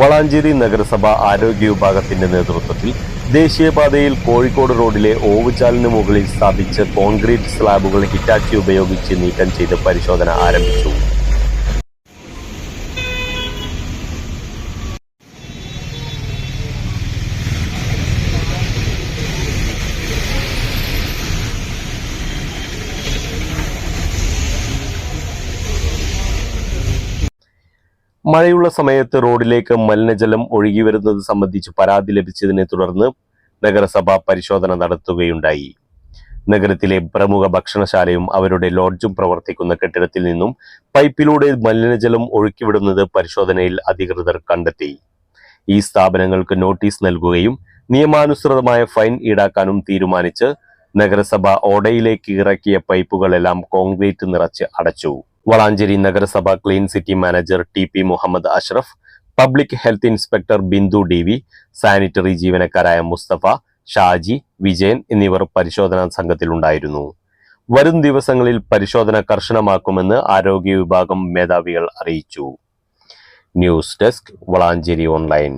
വളാഞ്ചേരി നഗരസഭ ആരോഗ്യ വിഭാഗത്തിന്റെ നേതൃത്വത്തിൽ ദേശീയപാതയിൽ കോഴിക്കോട് റോഡിലെ ഓവുചാലിന് മുകളിൽ സ്ഥാപിച്ച കോൺക്രീറ്റ് സ്ലാബുകൾ ഹിറ്റാച്ചി ഉപയോഗിച്ച് നീക്കം ചെയ്ത് പരിശോധന ആരംഭിച്ചു. മഴയുള്ള സമയത്ത് റോഡിലേക്ക് മലിനജലം ഒഴുകി വരുന്നത് സംബന്ധിച്ച് പരാതി ലഭിച്ചതിനെ തുടർന്ന് നഗരസഭ പരിശോധന നടത്തുകയുണ്ടായി. നഗരത്തിലെ പ്രമുഖ ഭക്ഷണശാലയും അവരുടെ ലോഡ്ജും പ്രവർത്തിക്കുന്ന കെട്ടിടത്തിൽ നിന്നും പൈപ്പിലൂടെ മലിനജലം ഒഴുക്കിവിടുന്നത് പരിശോധനയിൽ അധികൃതർ കണ്ടെത്തി. ഈ സ്ഥാപനങ്ങൾക്ക് നോട്ടീസ് നൽകുകയും നിയമാനുസൃതമായ ഫൈൻ ഈടാക്കാനും തീരുമാനിച്ച് നഗരസഭ ഓടയിലേക്ക് ഇറക്കിയ പൈപ്പുകളെല്ലാം കോൺക്രീറ്റ് നിറച്ച് അടച്ചു. വളാഞ്ചേരി നഗരസഭ clean city manager T P Muhammad Ashraf public health inspector Bindu D V sanitary ജീവനക്കാരായ Mustafa Shaji Vijayan എന്നിവർ പരിശോധനാ സംഘത്തിലുണ്ടായിരുന്നു. വരും ദിവസങ്ങളിൽ പരിശോധന കർശനമാക്കുമെന്ന് ആരോഗ്യ വിഭാഗം മേധാവികൾ അറിയിച്ചു. News desk Valanchery online.